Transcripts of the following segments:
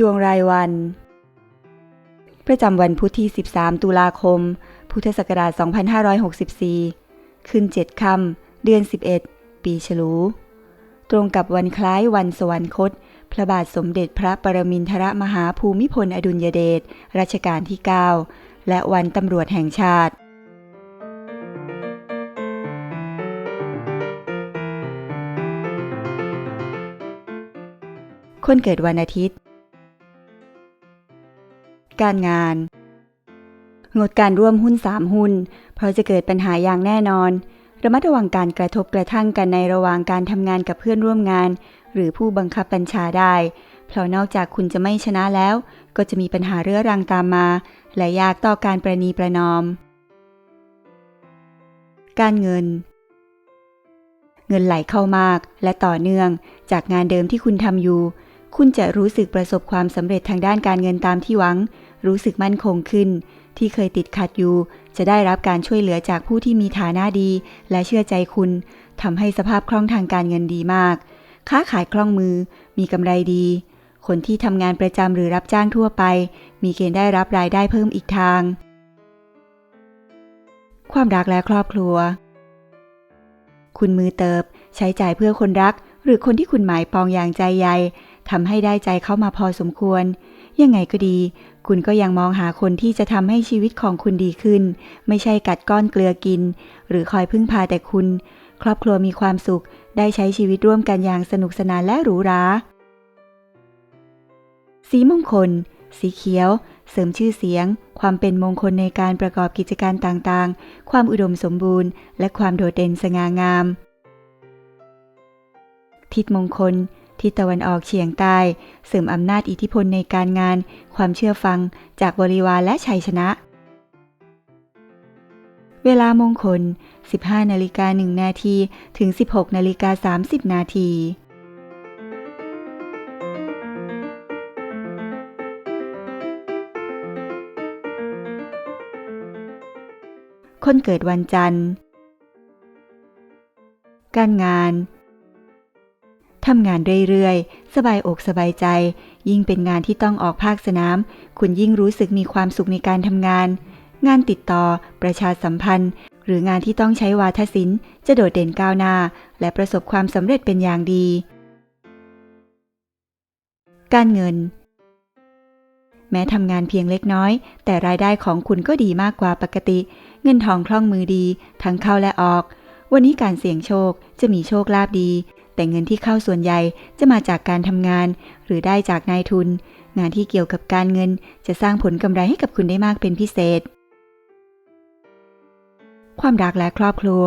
ดวงรายวัน ประจำวันพุธที่ 13 ตุลาคม พุทธศักราช 2564 ขึ้น 7 ค่ำเดือน 11 ปีฉลู ตรงกับวันคล้ายวันสวรรคต พระบาทสมเด็จพระปรมินทรมหาภูมิพลอดุลยเดชรัชกาลที่ 9 และวันตำรวจแห่งชาติคนเกิดวันอาทิตย์ การงาน งดการร่วมหุ้น 3 หุ้น เพราะจะเกิดปัญหาอย่างแน่นอน ระมัดระวังการกระทบกระทั่งกันในระหว่างการทำงานกับเพื่อนร่วมงาน หรือผู้บังคับบัญชาได้ เพราะนอกจากคุณจะไม่ชนะแล้ว ก็จะมีปัญหาเรื้อรังตามมา และยากต่อการประนีประนอม การเงินเงินไหลเข้ามากและต่อเนื่องจากงานเดิมที่คุณทำอยู่ คุณจะรู้สึกประสบความสำเร็จทางด้านการเงินตามที่หวัง รู้สึกมั่นคงขึ้น ที่เคยติดขัดอยู่ จะได้รับการช่วยเหลือจากผู้ที่มีฐานะดี และเชื่อใจคุณทำให้สภาพคล่องทางการเงินดีมาก ค้าขายคล่องมือ มีกำไรดี คนที่ทำงานประจำหรือรับจ้างทั่วไป มีเกณฑ์ได้รับรายได้เพิ่มอีกทาง ความรักและครอบครัว คุณมือเติบ ใช้จ่ายเพื่อคนรัก หรือคนที่คุณหมายปองอย่างใจใยทำให้ได้ใจเข้ามาพอสมควร ยังไงก็ดี คุณก็ยังมองหาคนที่จะทำให้ชีวิตของคุณดีขึ้น ไม่ใช่กัดก้อนเกลือกิน หรือคอยพึ่งพาแต่คุณ ครอบครัวมีความสุข ได้ใช้ชีวิตร่วมกันอย่างสนุกสนานและหรูหรา สีมงคล สีเขียว เสริมชื่อเสียง ความเป็นมงคลในการประกอบกิจการต่างๆ ความอุดมสมบูรณ์ และความโดดเด่นสง่างาม ทิศมงคล ทิศตะวันออกเฉียงใต้เสริมอำนาจอิทธิพลในการงาน ความเชื่อฟังจากบริวารและชัยชนะ เวลามงคล 15นาฬิกา1นาทีถึง 16นาฬิกา30นาทีคนเกิดวันจันทร์ การงาน ทำงานเรื่อยๆ สบายอกสบายใจ ยิ่งเป็นงานที่ต้องออกภาคสนาม คุณยิ่งรู้สึกมีความสุขในการทำงาน งานติดต่อ ประชาสัมพันธ์ หรืองานที่ต้องใช้วาทศิลป์ จะโดดเด่นก้าวหน้า และประสบความสำเร็จเป็นอย่างดี การเงิน แม้ทำงานเพียงเล็กน้อย แต่รายได้ของคุณก็ดีมากกว่าปกติ เงินทองคล่องมือดี ทั้งเข้าและออก วันนี้การเสี่ยงโชคจะมีโชคลาภดี แต่เงินที่เข้าส่วนใหญ่จะมาจากการทำงาน หรือได้จากนายทุน งานที่เกี่ยวกับการเงินจะสร้างผลกำไรให้กับคุณได้มากเป็นพิเศษ ความรักและครอบครัว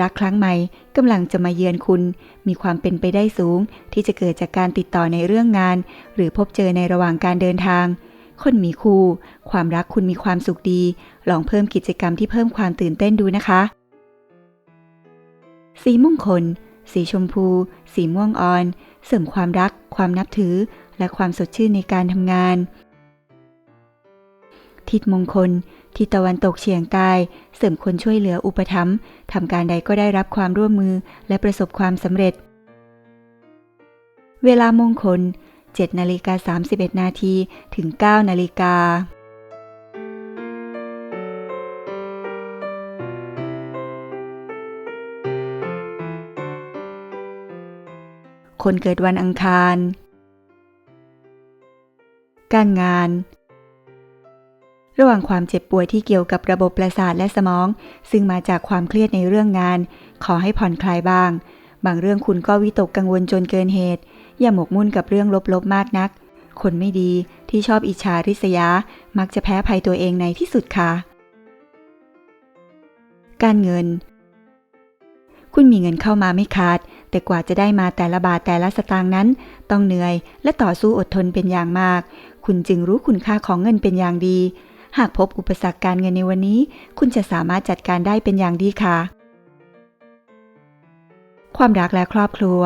รักครั้งใหม่กำลังจะมาเยือนคุณ มีความเป็นไปได้สูง ที่จะเกิดจากการติดต่อในเรื่องงาน หรือพบเจอในระหว่างการเดินทางคนมีคู่ ความรักคุณมีความสุขดี ลองเพิ่มกิจกรรมที่เพิ่มความตื่นเต้นดูนะคะ สีมงคล สีชมพู สีม่วงอ่อน เสริมความรัก ความนับถือ และความสดชื่นในการทำงาน ทิศมงคล ทิศตะวันตกเฉียงใต้ เสริมคนช่วยเหลืออุปถัมภ์ทำการใดก็ได้รับความร่วมมือและประสบความสำเร็จ เวลามงคล7นาฬิกา31นาทีถึง9นาฬิกา คนเกิดวันอังคาร การงาน ระหว่างความเจ็บป่วยที่เกี่ยวกับระบบประสาทและสมอง ซึ่งมาจากความเครียดในเรื่องงาน ขอให้ผ่อนคลายบ้าง บางเรื่องคุณก็วิตกกังวลจนเกินเหตุ อย่าหมกมุ่นกับเรื่องลบๆมากนัก คนไม่ดีที่ชอบอิจฉาริษยา มักจะแพ้ภัยตัวเองในที่สุดค่ะ การเงิน คุณมีเงินเข้ามาไม่ขาด แต่กว่าจะได้มาแต่ละบาทแต่ละสตางค์นั้น ต้องเหนื่อยและต่อสู้อดทนเป็นอย่างมาก คุณจึงรู้คุณค่าของเงินเป็นอย่างดี หากพบอุปสรรคการเงินในวันนี้ คุณจะสามารถจัดการได้เป็นอย่างดีค่ะ ความรักและครอบครัว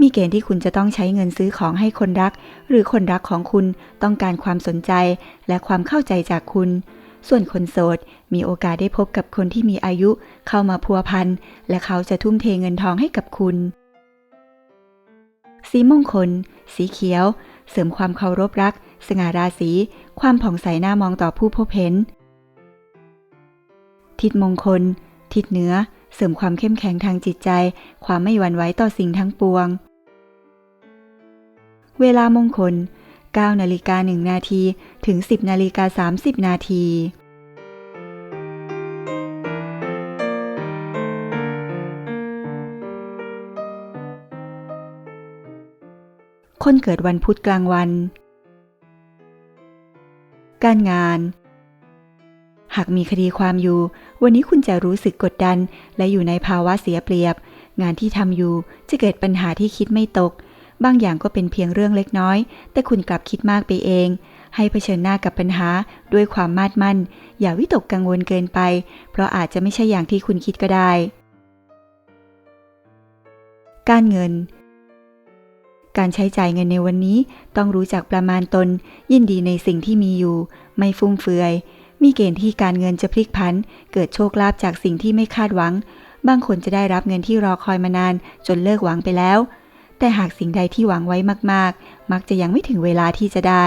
มีเกณฑ์ที่คุณจะต้องใช้เงินซื้อของให้คนรัก หรือคนรักของคุณต้องการความสนใจและความเข้าใจจากคุณ ส่วนคนโสดมีโอกาสได้พบกับคนที่มีอายุเข้ามาพัวพันและเขาจะทุ่มเทเงินทองให้กับคุณ สีมงคล สีเขียว เสริมความเคารพรัก สง่าราศี ความผ่องใสหน้ามองต่อผู้พบเห็น ทิศมงคล ทิศเหนือ เสริมความเข้มแข็งทางจิตใจ ความไม่หวั่นไหวต่อสิ่งทั้งปวง เวลามงคล 9นาฬิกา1นาทีถึง 10นาฬิกา30 นาทีคนเกิดวันพุธกลางวัน การงาน หากมีคดีความอยู่ วันนี้คุณจะรู้สึกกดดัน และอยู่ในภาวะเสียเปรียบ งานที่ทำอยู่จะเกิดปัญหาที่คิดไม่ตก บางอย่างก็เป็นเพียงเรื่องเล็กน้อย แต่คุณกลับคิดมากไปเอง ให้เผชิญหน้ากับปัญหาด้วยความมาดมั่น อย่าวิตกกังวลเกินไป เพราะอาจจะไม่ใช่อย่างที่คุณคิดก็ได้ การเงินการใช้จ่ายเงินในวันนี้ต้องรู้จักประมาณตน ยินดีในสิ่งที่มีอยู่ ไม่ฟุ่มเฟือย มีเกณฑ์ที่การเงินจะพลิกผัน เกิดโชคลาภจากสิ่งที่ไม่คาดหวัง บางคนจะได้รับเงินที่รอคอยมานาน จนเลิกหวังไปแล้ว แต่หากสิ่งใดที่หวังไว้มาก ๆ มักจะยังไม่ถึงเวลาที่จะได้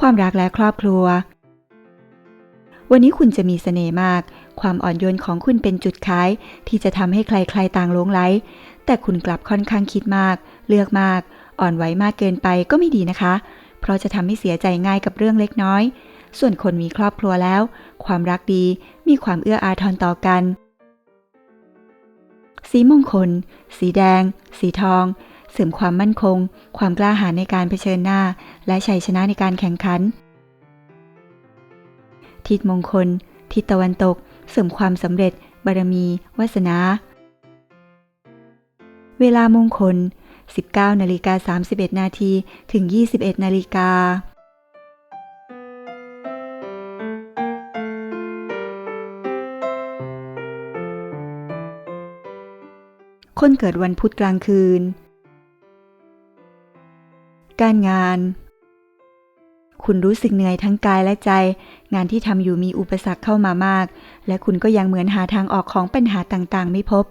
ความรักและครอบครัว วันนี้คุณจะมีเสน่ห์มาก ความอ่อนโยนของคุณเป็นจุดขาย ที่จะทำให้ใครๆต่างหลงไหล แต่คุณกลับค่อนข้างคิดมาก เลือกมาก อ่อนไหวมากเกินไปก็ไม่ดีนะคะ เพราะจะทำให้เสียใจง่ายกับเรื่องเล็กน้อย ส่วนคนมีครอบครัวแล้ว ความรักดี มีความเอื้ออาทรต่อกัน สีมงคล สีแดง สีทอง เสริมความมั่นคง ความกล้าหาญในการเผชิญหน้า และชัยชนะในการแข่งขัน ทิศมงคล ทิศตะวันตก เสริมความสำเร็จ บารมี วาสนา เวลามงคล 19นาฬิกา31นาทีถึง 21นาฬิกา คนเกิดวันพุธกลางคืน การงาน คุณรู้สึกเหนื่อยทั้งกายและใจ งานที่ทำอยู่มีอุปสรรคเข้ามามาก และคุณก็ยังเหมือนหาทางออกของปัญหาต่างๆ ไม่พบ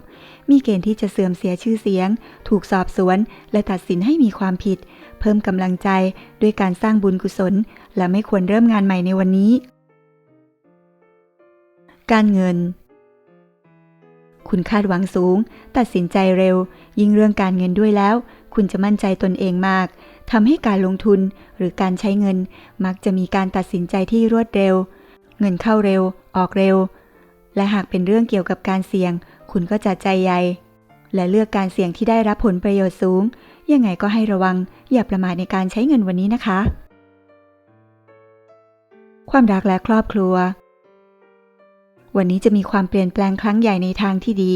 มีเกณฑ์ที่จะเสื่อมเสียชื่อเสียง ถูกสอบสวน และตัดสินให้มีความผิด เพิ่มกำลังใจด้วยการสร้างบุญกุศล และไม่ควรเริ่มงานใหม่ในวันนี้ การเงิน คุณคาดหวังสูง ตัดสินใจเร็ว ยิ่งเรื่องการเงินด้วยแล้ว คุณจะมั่นใจตนเองมากทำให้การลงทุนหรือการใช้เงิน มักจะมีการตัดสินใจที่รวดเร็ว เงินเข้าเร็ว ออกเร็ว และหากเป็นเรื่องเกี่ยวกับการเสี่ยง คุณก็จะใจใยและเลือกการเสี่ยงที่ได้รับผลประโยชน์สูง ยังไงก็ให้ระวัง อย่าประมาทในการใช้เงินวันนี้นะคะ ความรักและครอบครัว วันนี้จะมีความเปลี่ยนแปลงครั้งใหญ่ในทางที่ดี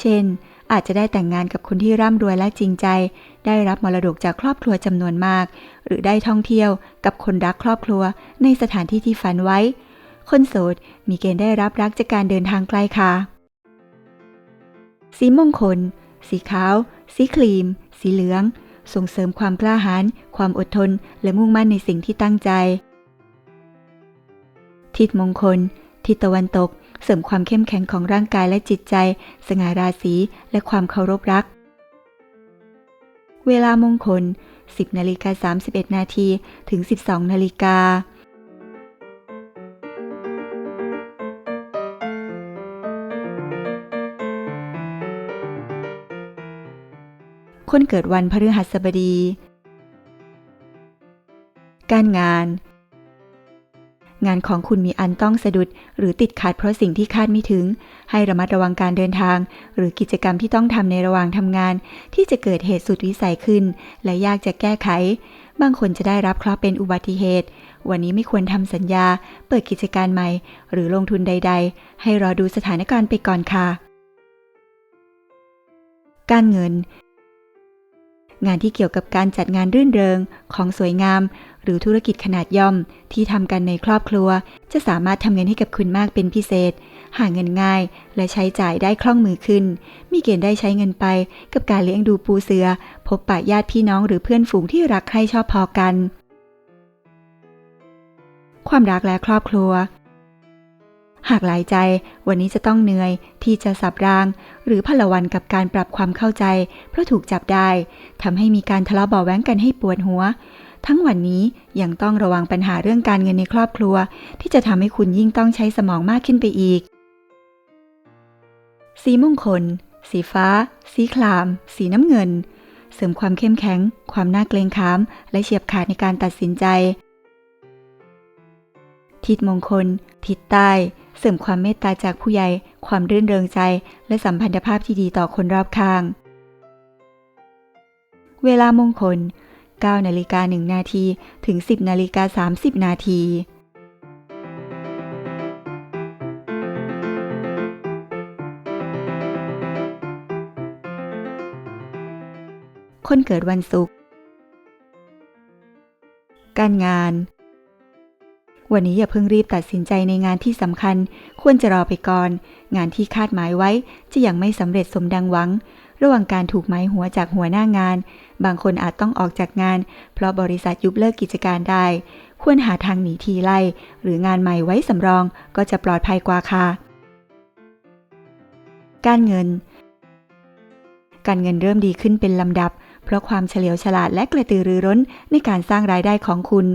เช่น อาจจะได้แต่งงานกับคนที่ร่ำรวยและจริงใจ ได้รับมรดกจากครอบครัวจำนวนมาก หรือได้ท่องเที่ยวกับคนรักครอบครัว ในสถานที่ที่ฝันไว้ คนโสดมีเกณฑ์ได้รับรักจากการเดินทางไกลค่ะ สีมงคล สีขาว สีครีม สีเหลือง ส่งเสริมความกล้าหาญ ความอดทน และมุ่งมั่นในสิ่งที่ตั้งใจ ทิศมงคล ทิศตะวันตก เสริมความเข้มแข็งของร่างกายและจิตใจ สง่าราศีและความเคารพรัก เวลามงคล 10นาฬิกา31นาทีถึง 12นาฬิกาคนเกิดวันพฤหัสบดี การงาน งานของคุณมีอันต้องสะดุด หรือติดขัดเพราะสิ่งที่คาดไม่ถึง ให้ระมัดระวังการเดินทาง หรือกิจกรรมที่ต้องทำในระหว่างทำงาน ที่จะเกิดเหตุสุดวิสัยขึ้น และยากจะแก้ไข บางคนจะได้รับเคราะห์เป็นอุบัติเหตุ วันนี้ไม่ควรทำสัญญา เปิดกิจการใหม่ หรือลงทุนใด ๆ ให้รอดูสถานการณ์ไปก่อนค่ะ การเงินงานที่เกี่ยวกับการจัดงานรื่นเริงของสวยงาม หรือธุรกิจขนาดย่อมที่ทำกันในครอบครัว จะสามารถทำเงินให้กับคุณมากเป็นพิเศษ หาเงินง่าย และใช้จ่ายได้คล่องมือขึ้น มีเกณฑ์ได้ใช้เงินไป กับการเลี้ยงดูปูเสือ พบปะญาติพี่น้องหรือเพื่อนฝูงที่รักใคร่ชอบพอกัน ความรักและครอบครัวหากหลายใจวันนี้จะต้องเหนื่อยที่จะสับราง หรือพลวันกับการปรับความเข้าใจ เพราะถูกจับได้ทำให้มีการทะเลาะเบาะแว้งกันให้ปวดหัว ทั้งวันนี้ยังต้องระวังปัญหาเรื่องการเงินในครอบครัว ที่จะทำให้คุณยิ่งต้องใช้สมองมากขึ้นไปอีก สีมงคล สีฟ้า สีคราม สีน้ำเงิน เสริมความเข้มแข็ง ความน่าเกรงขาม และเฉียบขาดในการตัดสินใจ ทิศมงคล ทิศใต้ เสริมความเมตตาจากผู้ใหญ่ ความรื่นเริงใจ และสัมพันธภาพที่ดีต่อคนรอบข้าง เวลามงคล 9นาฬิกา1นาทีถึง 10นาฬิกา30 นาที คนเกิดวันศุกร์ การงาน วันนี้อย่าเพิ่งรีบตัดสินใจในงานที่สำคัญ ควรจะรอไปก่อน งานที่คาดหมายไว้จะยังไม่สำเร็จสมดังหวัง ระหว่างการถูกไม้หัวจากหัวหน้างาน บางคนอาจต้องออกจากงาน เพราะบริษัทยุบเลิกกิจการได้ ควรหาทางหนีทีไล่ หรืองานใหม่ไว้สำรองก็จะปลอดภัยกว่าค่ะ การเงิน การเงินเริ่มดีขึ้นเป็นลำดับเพราะความเฉลียวฉลาดและกระตือรือร้นในการสร้างรายได้ของคุณ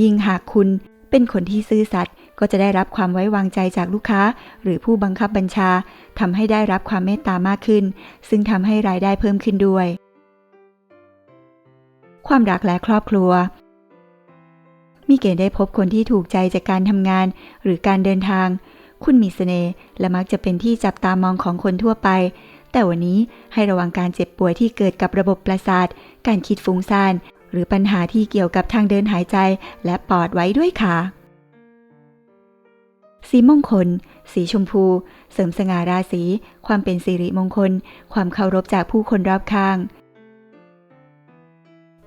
ยิ่งหากคุณเป็นคนที่ซื่อสัตย์ ก็จะได้รับความไว้วางใจจากลูกค้า หรือผู้บังคับบัญชาทำให้ได้รับความเมตตามากขึ้น ซึ่งทำให้รายได้เพิ่มขึ้นด้วย ความรักและครอบครัว มีเกณฑ์ได้พบคนที่ถูกใจจากการทำงาน หรือการเดินทาง คุณมีเสน่ห์และมักจะเป็นที่จับตามองของคนทั่วไป แต่วันนี้ให้ระวังการเจ็บป่วยที่เกิดกับระบบประสาท การคิดฟุ้งซ่านหรือปัญหาที่เกี่ยวกับทางเดินหายใจและปอดไว้ด้วยค่ะ สีมงคล สีชมพู เสริมสง่าราศี ความเป็นสิริมงคล ความเคารพจากผู้คนรอบข้าง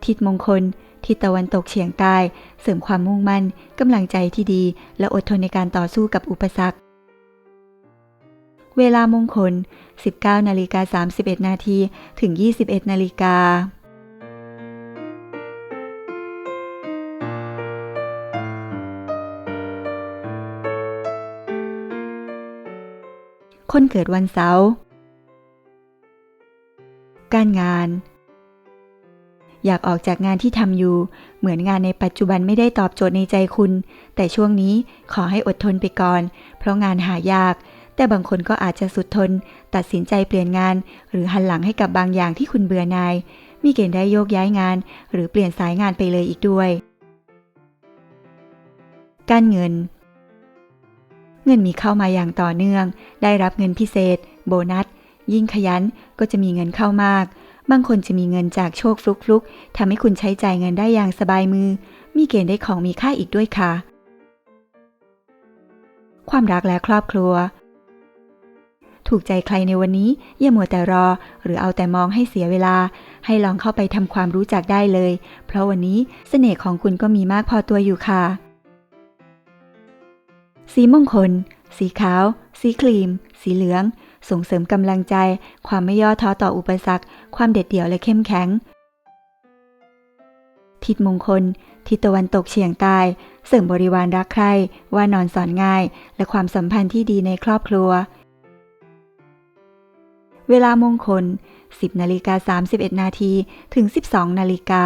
ทิศมงคล ทิศตะวันตกเฉียงใต้ เสริมความมุ่งมั่น กำลังใจที่ดี และอดทนในการต่อสู้กับอุปสรรค เวลามงคล 19นาฬิกา31นาทีถึง 21นาฬิกา คนเกิดวันเสาร์การงาน อยากออกจากงานที่ทำอยู่ เหมือนงานในปัจจุบันไม่ได้ตอบโจทย์ในใจคุณ แต่ช่วงนี้ขอให้อดทนไปก่อน เพราะงานหายาก แต่บางคนก็อาจจะสุดทน ตัดสินใจเปลี่ยนงาน หรือหันหลังให้กับบางอย่างที่คุณเบื่อหน่าย มีเกณฑ์ได้โยกย้ายงาน หรือเปลี่ยนสายงานไปเลยอีกด้วย การเงิน เงินมีเข้ามาอย่างต่อเนื่อง ได้รับเงินพิเศษ โบนัส ยิ่งขยันก็จะมีเงินเข้ามาก บางคนจะมีเงินจากโชคฟลุกๆทำให้คุณใช้จ่ายเงินได้อย่างสบายมือ มีเกณฑ์ได้ของมีค่าอีกด้วยค่ะ ความรักและครอบครัว ถูกใจใครในวันนี้ อย่ามัวแต่รอ หรือเอาแต่มองให้เสียเวลา ให้ลองเข้าไปทำความรู้จักได้เลย เพราะวันนี้เสน่ห์ของคุณก็มีมากพอตัวอยู่ค่ะ สีมงคล สีขาว สีครีม สีเหลือง ส่งเสริมกำลังใจ ความไม่ย่อท้อต่ออุปสรรค ความเด็ดเดี่ยวและเข้มแข็ง ทิศมงคล ทิศตะวันตกเฉียงใต้เสริมบริวารรักใคร่ว่านอนสอนง่าย และความสัมพันธ์ที่ดีในครอบครัว เวลามงคล 10นาฬิกา31นาทีถึง 12นาฬิกา